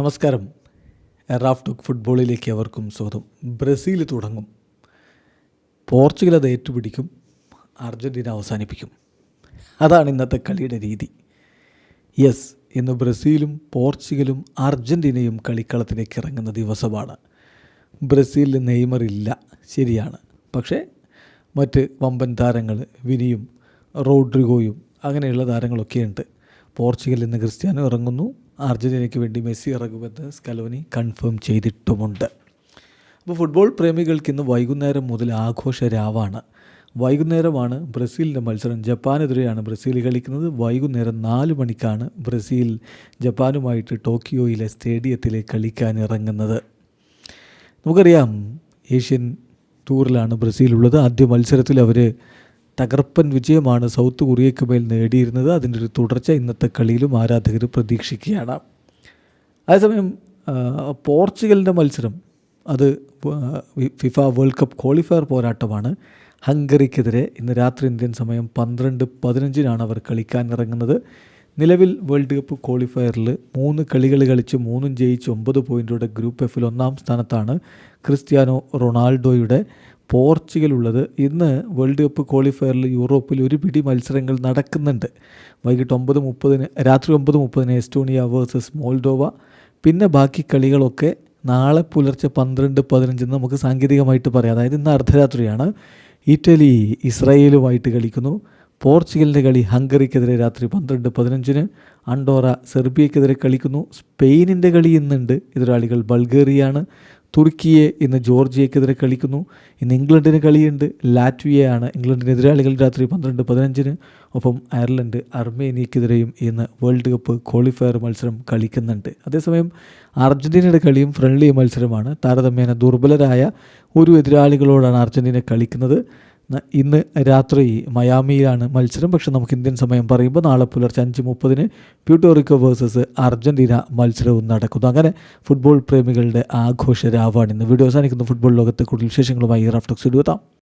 നമസ്കാരം. Raf talk ഫുട്ബോളിലേക്ക് അവർക്കും സ്വാഗതം. ബ്രസീൽ തുടങ്ങും. പോർച്ചുഗൽ അത് ഏറ്റുപിടിക്കും. അർജന്റീന അവസാനിപ്പിക്കും. അതാണ് ഇന്നത്തെ കളിയുടെ രീതി. യെസ് ഇന്ന് ബ്രസീലും പോർച്ചുഗലും അർജന്റീനയും കളിക്കളത്തിലേക്ക് ഇറങ്ങുന്ന ദിവസമാണ്. ബ്രസീലിൽ നെയ്മർ ഇല്ല. ശരിയാണ്. പക്ഷേ മറ്റ് വമ്പൻ താരങ്ങൾ വിനിയും റോഡ്രിഗോയും അങ്ങനെയുള്ള താരങ്ങളൊക്കെയുണ്ട്. പോർച്ചുഗലിൽ നിന്ന് ക്രിസ്ത്യാനോ ഇറങ്ങുന്നു. അർജന്റീനയ്ക്ക് വേണ്ടി മെസ്സി ഇറങ്ങുമെന്ന് സ്കലോനി കൺഫേം ചെയ്തിട്ടുമുണ്ട്. അപ്പോൾ ഫുട്ബോൾ പ്രേമികൾക്ക് ഇന്ന് വൈകുന്നേരം മുതൽ ആഘോഷ രാവാണ് വൈകുന്നേരമാണ് ബ്രസീലിന്റെ മത്സരം. ജപ്പാനെതിരെയാണ് ബ്രസീൽ കളിക്കുന്നത്. വൈകുന്നേരം നാല് മണിക്കാണ് ബ്രസീൽ ജപ്പാനുമായിട്ട് ടോക്കിയോയിലെ സ്റ്റേഡിയത്തിൽ കളിക്കാൻ ഇറങ്ങുന്നത് നമുക്കറിയാം ഏഷ്യൻ ടൂറിലാണ് ബ്രസീൽ ഉള്ളത് ആദ്യ മത്സരത്തിൽ അവർ തകർപ്പൻ വിജയമാണ് സൗത്ത് കൊറിയയ്ക്ക് മേൽ നേടിയിരുന്നത്. അതിന്റെ ഒരു തുടർച്ച ഇന്നത്തെ കളിയിലും ആരാധകർ പ്രതീക്ഷിക്കുകയാണ്. അതേസമയം പോർച്ചുഗലിന്റെ മത്സരം അത് ഫിഫ വേൾഡ് കപ്പ് ക്വാളിഫയർ പോരാട്ടമാണ് ഹംഗറിക്കെതിരെ. ഇന്ന് രാത്രി ഇന്ത്യൻ സമയം പന്ത്രണ്ട് പതിനഞ്ചിനാണ് അവർ കളിക്കാൻ ഇറങ്ങുന്നത് നിലവിൽ വേൾഡ് കപ്പ് ക്വാളിഫയറിൽ മൂന്ന് കളികൾ കളിച്ച് മൂന്നും ജയിച്ച് ഒമ്പത് പോയിന്റോടെ ഗ്രൂപ്പ് എഫിൽ ഒന്നാം സ്ഥാനത്താണ് ക്രിസ്ത്യാനോ റൊണാൾഡോയുടെ പോർച്ചുഗൽ ഉള്ളത് ഇന്ന് വേൾഡ് കപ്പ് ക്വാളിഫയറിൽ യൂറോപ്പിൽ ഒരു പിടി മത്സരങ്ങൾ നടക്കുന്നുണ്ട്. വൈകിട്ട് ഒമ്പത് മുപ്പതിന് രാത്രി ഒമ്പത് മുപ്പതിന് എസ്റ്റോണിയ വേഴ്സസ് മോൾഡോവ. പിന്നെ ബാക്കി കളികളൊക്കെ നാളെ പുലർച്ചെ പന്ത്രണ്ട് പതിനഞ്ചെന്ന് നമുക്ക് സാങ്കേതികമായിട്ട് പറയാം. അതായത് ഇന്ന് അർദ്ധരാത്രിയാണ്. ഇറ്റലി ഇസ്രായേലുമായിട്ട് കളിക്കുന്നു. പോർച്ചുഗലിന്റെ കളി ഹംഗറിക്കെതിരെ രാത്രി പന്ത്രണ്ട് പതിനഞ്ചിന്. അണ്ടോറ സെർബിയക്കെതിരെ കളിക്കുന്നു. സ്പെയിനിന്റെ കളി ഇന്നുണ്ട്. എതിരാളികൾ ബൾഗേറിയയാണ് തുർക്കിയെ ഇന്ന് ജോർജിയക്കെതിരെ കളിക്കുന്നു. ഇന്ന് ഇംഗ്ലണ്ടിന് കളിയുണ്ട്. ലാറ്റ്വിയയാണ് ഇംഗ്ലണ്ടിന് എതിരാളികൾ രാത്രി പന്ത്രണ്ട് പതിനഞ്ചിന്. ഒപ്പം അയർലൻഡ് അർമേനിയക്കെതിരെയും ഇന്ന് വേൾഡ് കപ്പ് ക്വാളിഫയർ മത്സരം കളിക്കുന്നുണ്ട്. അതേസമയം അർജന്റീനയുടെ കളിയും ഫ്രണ്ട്ലി മത്സരമാണ്. താരതമ്യേന ദുർബലരായ ഒരു എതിരാളികളോടാണ് അർജന്റീന കളിക്കുന്നത്. ഇന്ന് രാത്രി മയാമിയിലാണ് മത്സരം. പക്ഷെ നമുക്ക് ഇന്ത്യൻ സമയം പറയുമ്പോൾ നാളെ പുലർച്ചെ അഞ്ച് മുപ്പതിന് പ്യൂട്ടോറിക്കോ വേഴ്സസ് അർജന്റീന മത്സരവും നടക്കുന്നു. അങ്ങനെ ഫുട്ബോൾ പ്രേമികളുടെ ആഘോഷ രാവാണ് ഇന്ന്. വീഡിയോ അവസാനിക്കുന്ന. ഫുട്ബോൾ ലോകത്തെ കൂടുതൽ വിശേഷങ്ങളുമായി റാഫ്റ്റോക്സ് എടുത്താം